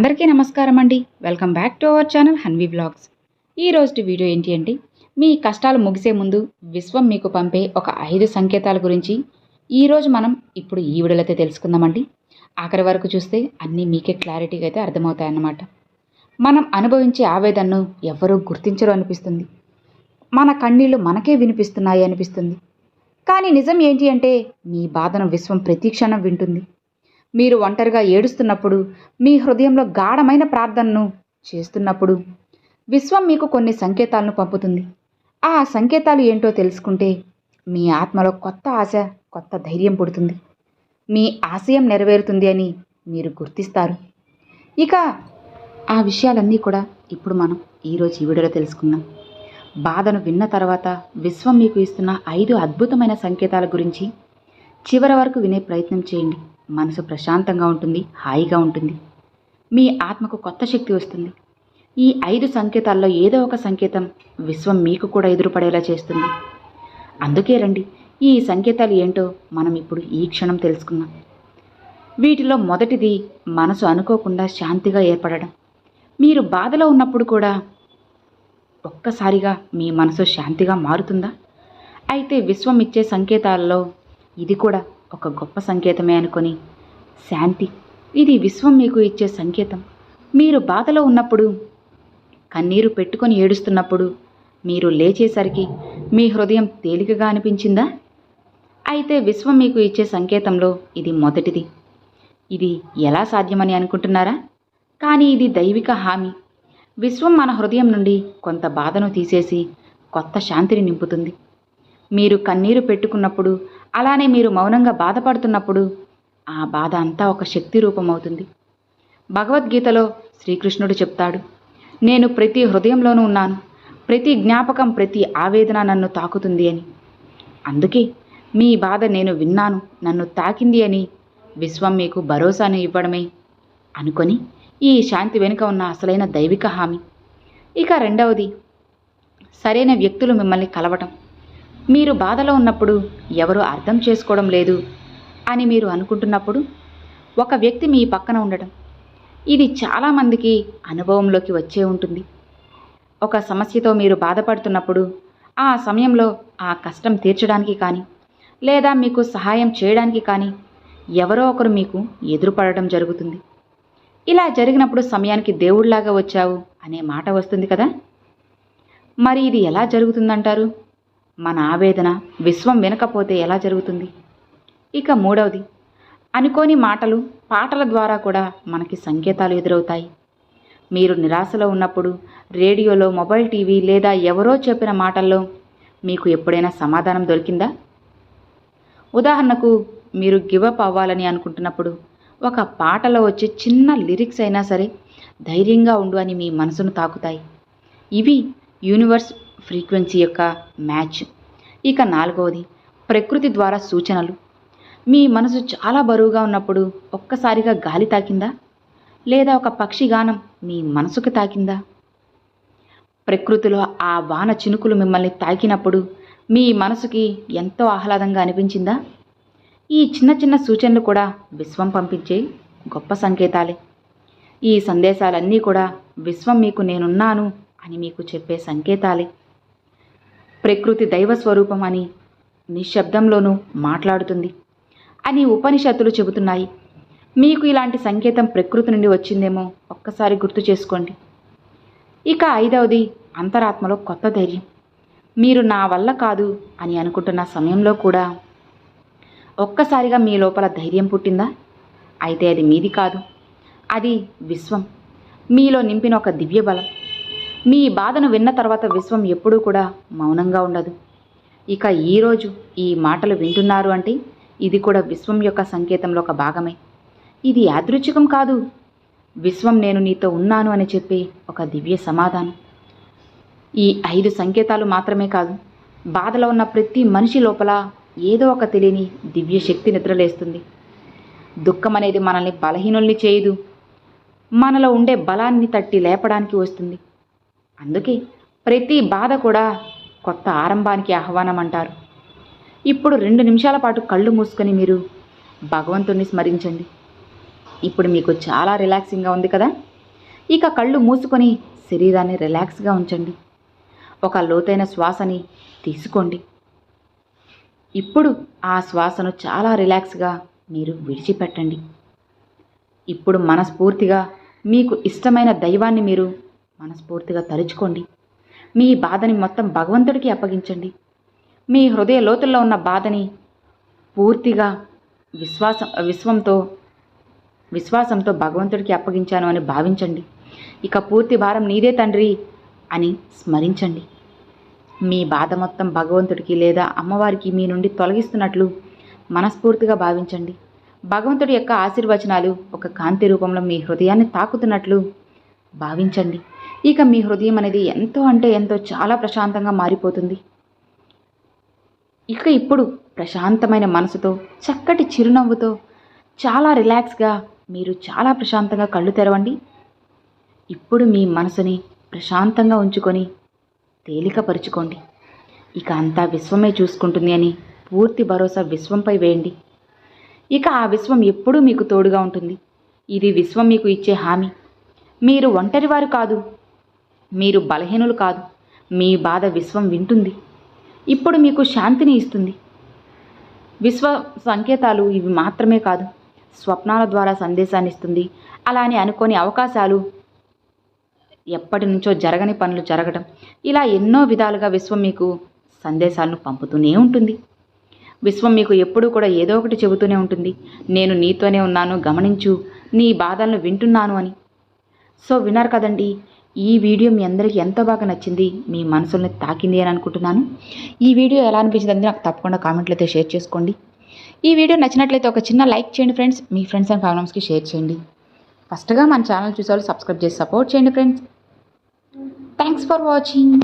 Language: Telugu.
అందరికీ నమస్కారం అండి. Welcome back to our channel Hanvi blogs ఈ రోజు వీడియో ఏంటి అంటే మీ కష్టాలు ముగిసే ముందు విశ్వం మీకు పంపే ఒక ఐదు సంకేతాల గురించి ఈరోజు మనం ఇప్పుడు ఈ వీడియోలో అయితే తెలుసుకుందామండి ఆఖరి వరకు చూస్తే అన్నీ మీకే క్లారిటీగా అయితే అర్థమవుతాయన్నమాట. మనం అనుభవించే ఆవేదనను ఎవరూ గుర్తించరు అనిపిస్తుంది. మన కన్నీళ్ళు మనకే వినిపిస్తున్నాయి అనిపిస్తుంది. కానీ నిజం ఏంటి అంటే మీ బాధను విశ్వం ప్రతి క్షణం వింటుంది. మీరు ఒంటరిగా ఏడుస్తున్నప్పుడు మీ హృదయంలో గాఢమైన ప్రార్థనను చేస్తున్నప్పుడు విశ్వం మీకు కొన్ని సంకేతాలను పంపుతుంది. ఆ సంకేతాలు ఏంటో తెలుసుకుంటే మీ ఆత్మలో కొత్త ఆశ కొత్త ధైర్యం పుడుతుంది. మీ ఆశయం నెరవేరుతుంది అని మీరు గుర్తిస్తారు. ఇక ఆ విషయాలన్నీ కూడా ఇప్పుడు మనం ఈరోజు ఈ వీడియోలో తెలుసుకుందాం. బాధను విన్న తర్వాత విశ్వం మీకు ఇస్తున్న ఐదు అద్భుతమైన సంకేతాల గురించి చివరి వరకు వినే ప్రయత్నం చేయండి. మనసు ప్రశాంతంగా ఉంటుంది హాయిగా ఉంటుంది. మీ ఆత్మకు కొత్త శక్తి వస్తుంది. ఈ ఐదు సంకేతాల్లో ఏదో ఒక సంకేతం విశ్వం మీకు కూడా ఎదురుపడేలా చేస్తుంది. అందుకే రండి ఈ సంకేతాలు ఏంటో మనం ఇప్పుడు ఈ క్షణం తెలుసుకుందాం. వీటిలో మొదటిది మనసు అనుకోకుండా శాంతిగా ఏర్పడడం. మీరు బాధలో ఉన్నప్పుడు కూడా ఒక్కసారిగా మీ మనసు శాంతిగా మారుతుందా? అయితే విశ్వం ఇచ్చే సంకేతాలలో ఇది కూడా ఒక గొప్ప సంకేతమే అనుకొని శాంతి ఇది విశ్వం మీకు ఇచ్చే సంకేతం. మీరు బాధలో ఉన్నప్పుడు కన్నీరు పెట్టుకొని ఏడుస్తున్నప్పుడు మీరు లేచేసరికి మీ హృదయం తేలికగా అనిపించిందా? అయితే విశ్వం మీకు ఇచ్చే సంకేతంలో ఇది మొదటిది. ఇది ఎలా సాధ్యమని అనుకుంటున్నారా? కానీ ఇది దైవిక హామీ. విశ్వం మన హృదయం నుండి కొంత బాధను తీసేసి కొత్త శాంతిని నింపుతుంది. మీరు కన్నీరు పెట్టుకున్నప్పుడు అలానే మీరు మౌనంగా బాధపడుతున్నప్పుడు ఆ బాధ అంతా ఒక శక్తి రూపమవుతుంది. భగవద్గీతలో శ్రీకృష్ణుడు చెప్తాడు నేను ప్రతి హృదయంలోనూ ఉన్నాను ప్రతి జ్ఞాపకం ప్రతి ఆవేదన నన్ను తాకుతుంది అని. అందుకే మీ బాధ నేను విన్నాను నన్ను తాకింది అని విశ్వం మీకు భరోసాను ఇవ్వడమే అనుకొని ఈ శాంతి వెనుక ఉన్న అసలైన దైవిక హామీ. ఇక రెండవది సరైన వ్యక్తులు మిమ్మల్ని కలవటం. మీరు బాధలో ఉన్నప్పుడు ఎవరు అర్థం చేసుకోవడం లేదు అని మీరు అనుకుంటున్నప్పుడు ఒక వ్యక్తి మీ పక్కన ఉండడం ఇది చాలామందికి అనుభవంలోకి వచ్చే ఉంటుంది. ఒక సమస్యతో మీరు బాధపడుతున్నప్పుడు ఆ సమయంలో ఆ కష్టం తీర్చడానికి కానీ లేదా మీకు సహాయం చేయడానికి కానీ ఎవరో ఒకరు మీకు ఎదురుపడడం జరుగుతుంది. ఇలా జరిగినప్పుడు సమయానికి దేవుళ్ళాగా వచ్చావు అనే మాట వస్తుంది కదా? మరి ఇది ఎలా జరుగుతుందంటారు? మన ఆవేదన విశ్వం వినకపోతే ఎలా జరుగుతుంది? ఇక మూడవది అనుకోని మాటలు పాటల ద్వారా కూడా మనకి సంకేతాలు ఎదురవుతాయి. మీరు నిరాశలో ఉన్నప్పుడు రేడియోలో మొబైల్ టీవీ లేదా ఎవరో చెప్పిన మాటల్లో మీకు ఎప్పుడైనా సమాధానం దొరికిందా? ఉదాహరణకు మీరు గివప్ అవ్వాలని అనుకుంటున్నప్పుడు ఒక పాటలో వచ్చే చిన్న లిరిక్స్ అయినా సరే ధైర్యంగా ఉండు అని మీ మనసును తాకుతాయి. ఇవి యూనివర్స్ ఫ్రీక్వెన్సీ యొక్క మ్యాచ్. ఇక నాలుగవది ప్రకృతి ద్వారా సూచనలు. మీ మనసు చాలా బరువుగా ఉన్నప్పుడు ఒక్కసారిగా గాలి తాకిందా? లేదా ఒక పక్షి గానం మీ మనసుకు తాకిందా? ప్రకృతిలో ఆ వాన చినుకులు మిమ్మల్ని తాకినప్పుడు మీ మనసుకి ఎంతో ఆహ్లాదంగా అనిపించిందా? ఈ చిన్న చిన్న సూచనలు కూడా విశ్వం పంపించే గొప్ప సంకేతాలే. ఈ సందేశాలన్నీ కూడా విశ్వం మీకు నేనున్నాను అని మీకు చెప్పే సంకేతాలే. ప్రకృతి దైవ స్వరూపం అని నిశ్శబ్దంలోనూ మాట్లాడుతుంది. అని ఉపనిషత్తులు చెబుతున్నాయి. మీకు ఇలాంటి సంకేతం ప్రకృతి నుండి వచ్చిందేమో ఒక్కసారి గుర్తు చేసుకోండి. ఇక ఐదవది అంతరాత్మలో కొత్త ధైర్యం. మీరు నా వల్ల కాదు అని అనుకుంటున్న సమయంలో కూడా ఒక్కసారిగా మీ లోపల ధైర్యం పుట్టిందా? అయితే అది మీది కాదు. అది విశ్వం. మీలో నింపిన ఒక దివ్య బలం మీ బాధను విన్న తర్వాత విశ్వం ఎప్పుడూ కూడా మౌనంగా ఉండదు. ఇక ఈరోజు ఈ మాటలు వింటున్నారు అంటే ఇది కూడా విశ్వం యొక్క సంకేతంలో ఒక భాగమే. ఇది యాదృచ్ఛికం కాదు. విశ్వం నేను నీతో ఉన్నాను అని చెప్పే ఒక దివ్య సమాధానం. ఈ ఐదు సంకేతాలు మాత్రమే కాదు బాధలో ఉన్న ప్రతి మనిషి లోపల ఏదో ఒక తెలియని దివ్య శక్తి నిద్రలేస్తుంది. దుఃఖం అనేది మనల్ని బలహీనుల్ని చేయదు. మనలో ఉండే బలాన్ని తట్టి లేపడానికి వస్తుంది. అందుకే ప్రతి బాధ కూడా కొత్త ఆరంభానికి ఆహ్వానం అంటారు ఇప్పుడు రెండు నిమిషాల పాటు కళ్ళు మూసుకొని మీరు భగవంతుణ్ణి స్మరించండి. ఇప్పుడు మీకు చాలా రిలాక్సింగ్గా ఉంది కదా? ఇక కళ్ళు మూసుకొని శరీరాన్ని రిలాక్స్గా ఉంచండి. ఒక లోతైన శ్వాసని తీసుకోండి. ఇప్పుడు ఆ శ్వాసను చాలా రిలాక్స్గా మీరు విడిచిపెట్టండి. ఇప్పుడు మనస్ఫూర్తిగా మీకు ఇష్టమైన దైవాన్ని మీరు మనస్ఫూర్తిగా తలుచుకోండి. మీ బాధని మొత్తం భగవంతుడికి అప్పగించండి. మీ హృదయ లోతుల్లో ఉన్న బాధని పూర్తిగా విశ్వాసం విశ్వంతో విశ్వాసంతో భగవంతుడికి అప్పగించాను అని భావించండి. ఇక పూర్తి భారం నీదే తండ్రి అని స్మరించండి. మీ బాధ మొత్తం భగవంతుడికి లేదా అమ్మవారికి మీ నుండి తొలగిస్తున్నట్లు మనస్ఫూర్తిగా భావించండి. భగవంతుడి యొక్క ఆశీర్వచనాలు ఒక కాంతి రూపంలో మీ హృదయాన్ని తాకుతున్నట్లు భావించండి. ఇక మీ హృదయం అనేది ఎంతో అంటే ఎంతో చాలా ప్రశాంతంగా మారిపోతుంది. ఇక ఇప్పుడు ప్రశాంతమైన మనసుతో చక్కటి చిరునవ్వుతో చాలా రిలాక్స్గా మీరు చాలా ప్రశాంతంగా కళ్ళు తెరవండి. ఇప్పుడు మీ మనసుని ప్రశాంతంగా ఉంచుకొని తేలికపరుచుకోండి. ఇక అంతా విశ్వమే చూసుకుంటుంది అని పూర్తి భరోసా విశ్వంపై వేయండి. ఇక ఆ విశ్వం ఎప్పుడూ మీకు తోడుగా ఉంటుంది. ఇది విశ్వం మీకు ఇచ్చే హామీ. మీరు ఒంటరివారు కాదు. మీరు బలహీనులు కాదు. మీ బాధ విశ్వం వింటుంది. ఇప్పుడు మీకు శాంతిని ఇస్తుంది. విశ్వ సంకేతాలు ఇవి మాత్రమే కాదు. స్వప్నాల ద్వారా సందేశాన్ని ఇస్తుంది. అలా అని అనుకోని అవకాశాలు ఎప్పటి నుంచో జరగని పనులు జరగడం ఇలా ఎన్నో విధాలుగా విశ్వం మీకు సందేశాలను పంపుతూనే ఉంటుంది. విశ్వం మీకు ఎప్పుడూ కూడా ఏదో ఒకటి చెబుతూనే ఉంటుంది. నేను నీతోనే ఉన్నాను గమనించు. నీ బాధలను వింటున్నాను అని. సో విన్నారు కదండి. ఈ వీడియో మీ అందరికీ ఎంతో బాగా నచ్చింది మీ మనసుల్ని తాకింది అని అనుకుంటున్నాను. ఈ వీడియో ఎలా అనిపించింది నాకు తప్పకుండా కామెంట్లు అయితే షేర్ చేసుకోండి. ఈ వీడియో నచ్చినట్లయితే ఒక చిన్న లైక్ చేయండి ఫ్రెండ్స్. మీ ఫ్రెండ్స్ అండ్ ఫ్యామిలీస్కి షేర్ చేయండి. ఫస్ట్గా మన ఛానల్ చూసేవాళ్ళు సబ్స్క్రైబ్ చేసి సపోర్ట్ చేయండి ఫ్రెండ్స్. Thanks for watching.